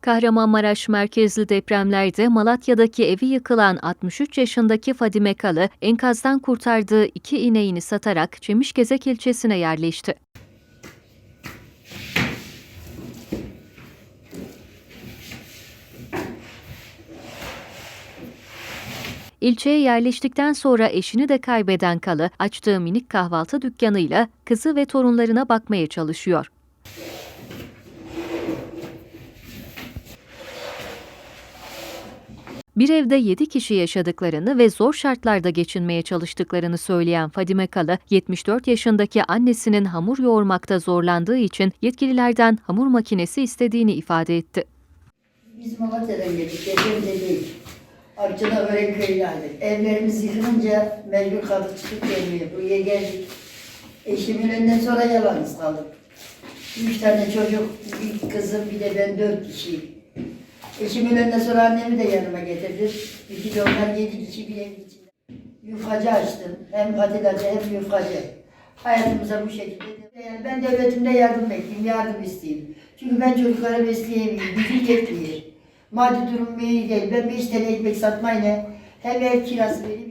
Kahramanmaraş merkezli depremlerde Malatya'daki evi yıkılan 63 yaşındaki Fadime Kalı enkazdan kurtardığı iki ineğini satarak Çemişgezek ilçesine yerleşti. İlçeye yerleştikten sonra eşini de kaybeden Kalı açtığı minik kahvaltı dükkanıyla kızı ve torunlarına bakmaya çalışıyor. Bir evde 7 kişi yaşadıklarını ve zor şartlarda geçinmeye çalıştıklarını söyleyen Fadime Kalı, 74 yaşındaki annesinin hamur yoğurmakta zorlandığı için yetkililerden hamur makinesi istediğini ifade etti. Biz Malatya'dan geldik, depremde değil. Arçada Örenköy yani. Evlerimiz yıkılınca mecbur kaldık çıkıp gelmeye. Buraya geldik. Eşimin elinden sonra yalnız kaldık. Üç tane çocuk, bir kızım, bir de ben dört kişiyim. Eşimin elinden sonra annemi de yanıma getirdim. İki de onlar yedi kişi bir evin içinde. Yufkacı açtım. Hem patilacı hem yufkacı. Hayatımıza bu şekilde. Yani ben devletimde yardım bekleyeyim, yardım isteyeyim. Çünkü ben çocukları besleyemiyorum, gücüm yetmiyor. Maddi durum iyi değil. Ben beş tane ekmek satmayla hem ev kirası vereyim